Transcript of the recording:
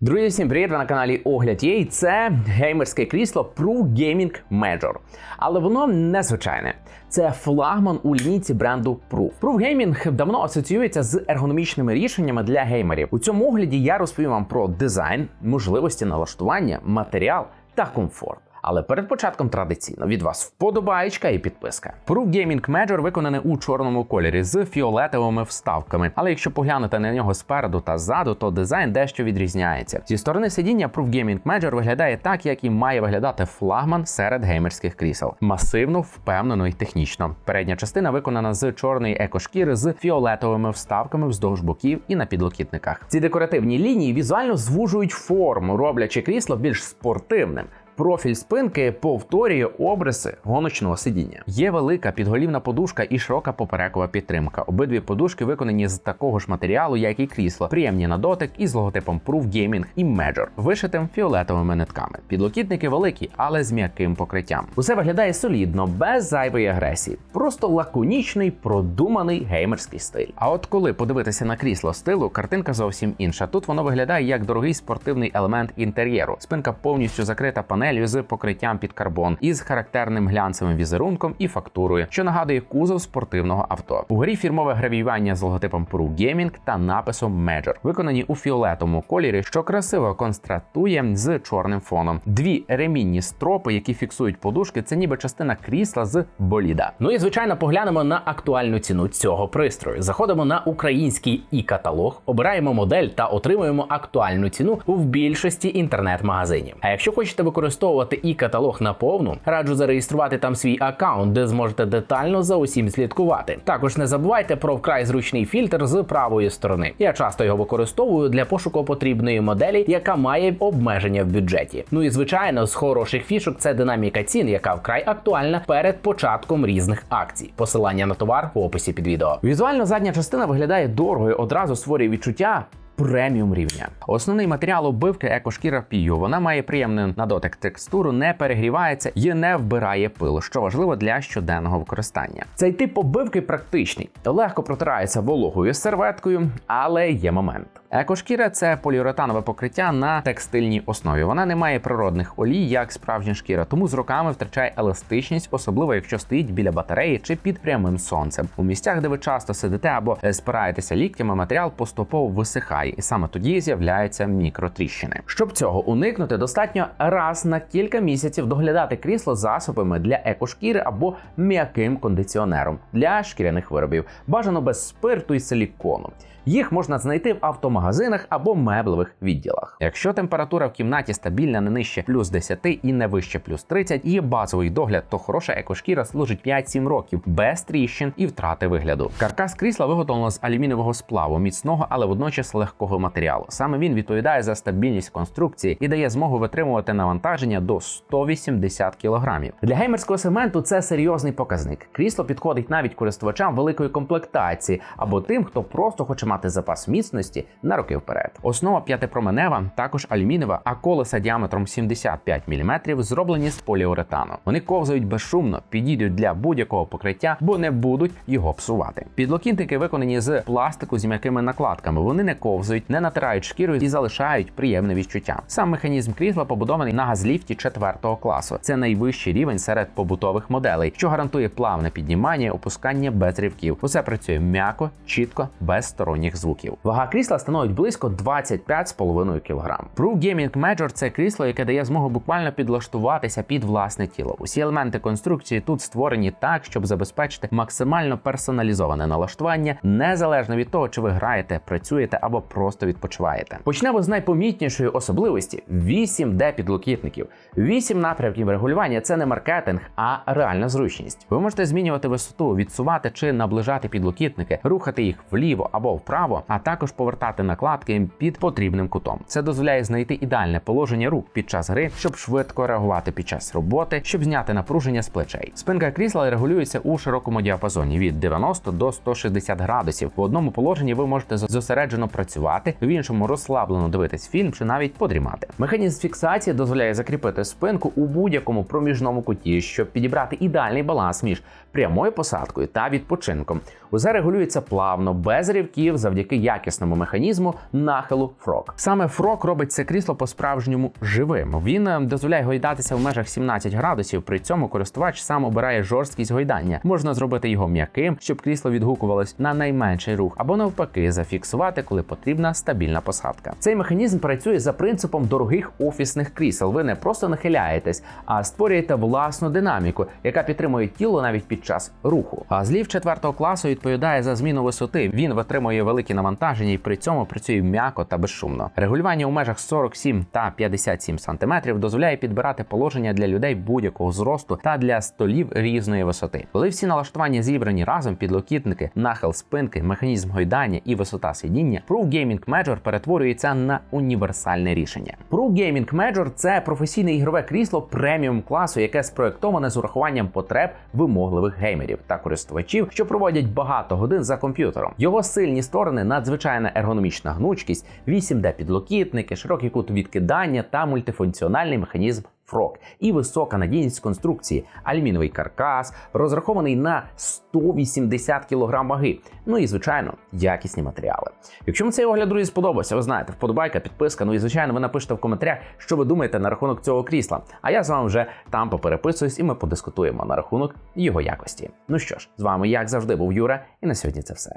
Друзі, всім привіт! Ви на каналі Огляд є. І це геймерське крісло Pro Gaming Major. Але воно незвичайне. Це флагман у лінійці бренду Proof. Proof Gaming давно асоціюється з ергономічними рішеннями для геймерів. У цьому огляді я розповім вам про дизайн, можливості налаштування, матеріал та комфорт. Але перед початком традиційно від вас вподобаєчка і підписка. Proof Gaming Major виконаний у чорному кольорі з фіолетовими вставками. Але якщо поглянути на нього спереду та ззаду, то дизайн дещо відрізняється. Зі сторони сидіння Proof Gaming Major виглядає так, як і має виглядати флагман серед геймерських крісел. Масивно, впевнено і технічно. Передня частина виконана з чорної екошкіри з фіолетовими вставками вздовж боків і на підлокітниках. Ці декоративні лінії візуально звужують форму, роблячи крісло більш спортивним. Профіль спинки повторює обриси гоночного сидіння. Є велика підголівна подушка і широка поперекова підтримка. Обидві подушки виконані з такого ж матеріалу, як і крісло, приємні на дотик із логотипом Proof Gaming і Major, вишитим фіолетовими нитками. Підлокітники великі, але з м'яким покриттям. Усе виглядає солідно, без зайвої агресії. Просто лаконічний, продуманий геймерський стиль. А от коли подивитися на крісло стилу, картинка зовсім інша. Тут воно виглядає як дорогий спортивний елемент інтер'єру. Спинка повністю закрита панелью з покриттям під карбон із характерним глянцевим візерунком і фактурою, що нагадує кузов спортивного авто. Угорі фірмове гравіювання з логотипом Pro Gaming та написом Major, виконані у фіолетовому кольорі, що красиво контрастує з чорним фоном. Дві ремінні стропи, які фіксують подушки, це ніби частина крісла з боліда. Ну і звичайно, поглянемо на актуальну ціну цього пристрою. Заходимо на український і каталог, обираємо модель та отримуємо актуальну ціну в більшості інтернет-магазинів. А якщо хочете використовувати і каталог наповну, раджу зареєструвати там свій аккаунт, де зможете детально за усім слідкувати. Також не забувайте про вкрай зручний фільтр з правої сторони. Я часто його використовую для пошуку потрібної моделі, яка має обмеження в бюджеті. Ну і звичайно, з хороших фішок це динаміка цін, яка вкрай актуальна перед початком різних акцій. Посилання на товар в описі під відео. Візуально задня частина виглядає дорого і одразу створює відчуття. Преміум рівня. Основний матеріал оббивки екошкіра пію. Вона має приємний на дотик текстуру, не перегрівається і не вбирає пилу, що важливо для щоденного використання. Цей тип оббивки практичний, легко протирається вологою серветкою, але є момент. Екошкіра це поліуретанове покриття на текстильній основі. Вона не має природних олій, як справжня шкіра, тому з роками втрачає еластичність, особливо якщо стоїть біля батареї чи під прямим сонцем. У місцях, де ви часто сидите або спираєтеся ліктями, матеріал поступово висихає, і саме тоді з'являються мікротріщини. Щоб цього уникнути, достатньо раз на кілька місяців доглядати крісло засобами для екошкіри або м'яким кондиціонером для шкіряних виробів, бажано без спирту і силікону. Їх можна знайти в автомагазинах або меблевих відділах. Якщо температура в кімнаті стабільна не нижче плюс 10 і не вище плюс 30, і є базовий догляд, то хороша екошкіра служить 5-7 років без тріщин і втрати вигляду. Каркас крісла виготовлено з алюмінієвого сплаву, міцного, але водночас легкого матеріалу. Саме він відповідає за стабільність конструкції і дає змогу витримувати навантаження до 180 кг. Для геймерського сегменту це серйозний показник. Крісло підходить навіть користувачам великої комплектації або тим, хто просто хоче мати запас міцності на роки вперед. Основа п'ятипроменева також алюмінієва, а колеса діаметром 75 мм зроблені з поліуретану. Вони ковзають безшумно, підійдуть для будь-якого покриття, бо не будуть його псувати. Підлокітники виконані з пластику з м'якими накладками. Вони не ковзають, не натирають шкіру і залишають приємне відчуття. Сам механізм крісла побудований на газліфті 4 класу. Це найвищий рівень серед побутових моделей, що гарантує плавне піднімання і опускання без ривків. Усе працює м'яко, чітко, без сторонніх звуків. Вага крісла становить близько 25,5 кг. Proof Gaming Major – це крісло, яке дає змогу буквально підлаштуватися під власне тіло. Усі елементи конструкції тут створені так, щоб забезпечити максимально персоналізоване налаштування, незалежно від того, чи ви граєте, працюєте або просто відпочиваєте. Почнемо з найпомітнішої особливості: 8D підлокітників. 8 напрямків регулювання це не маркетинг, а реальна зручність. Ви можете змінювати висоту, відсувати чи наближати підлокітники, рухати їх вліво або вправо, а також повертати накладки під потрібним кутом. Це дозволяє знайти ідеальне положення рук під час гри, щоб швидко реагувати під час роботи, щоб зняти напруження з плечей. Спинка крісла регулюється у широкому діапазоні від 90 до 160 градусів. В одному положенні ви можете зосереджено працювати, в іншому розслаблено дивитись фільм чи навіть подрімати. Механізм фіксації дозволяє закріпити спинку у будь-якому проміжному куті, щоб підібрати ідеальний баланс між прямою посадкою та відпочинком. Усе регулюється плавно, без ривків користувачів завдяки якісному механізму нахилу Frog. Саме Frog робить це крісло по-справжньому живим. Він е, дозволяє гойдатися в межах 17 градусів. При цьому користувач сам обирає жорсткість гойдання. Можна зробити його м'яким, щоб крісло відгукувалось на найменший рух, або навпаки, зафіксувати, коли потрібна стабільна посадка. Цей механізм працює за принципом дорогих офісних крісел. Ви не просто нахиляєтесь, а створюєте власну динаміку, яка підтримує тіло навіть під час руху. А злів 4 класу відповідає за зміну висоти. Він витримує великі навантаження і при цьому працює м'яко та безшумно. Регулювання у межах 47 та 57 см дозволяє підбирати положення для людей будь-якого зросту та для столів різної висоти. Коли всі налаштування зібрані разом, підлокітники, нахил спинки, механізм гойдання і висота сидіння, Proof Gaming Major перетворюється на універсальне рішення. Proof Gaming Major – це професійне ігрове крісло преміум класу, яке спроєктоване з урахуванням потреб вимогливих геймерів та користувачів, що проводять багато годин за комп'ютером. Його сильні сторони надзвичайна ергономічна гнучкість, 8D підлокітники, широкий кут відкидання та мультифункціональний механізм Frog і висока надійність конструкції, алюмінієвий каркас, розрахований на 180 кг ваги. Ну і звичайно, якісні матеріали. Якщо вам цей огляд, друзі, сподобався, ви знаєте, вподобайка, підписка. Ну і звичайно, ви напишете в коментарях, що ви думаєте на рахунок цього крісла. А я з вами вже там попереписуюсь, і ми подискутуємо на рахунок його якості. Ну що ж, з вами як завжди був Юра, і на сьогодні це все.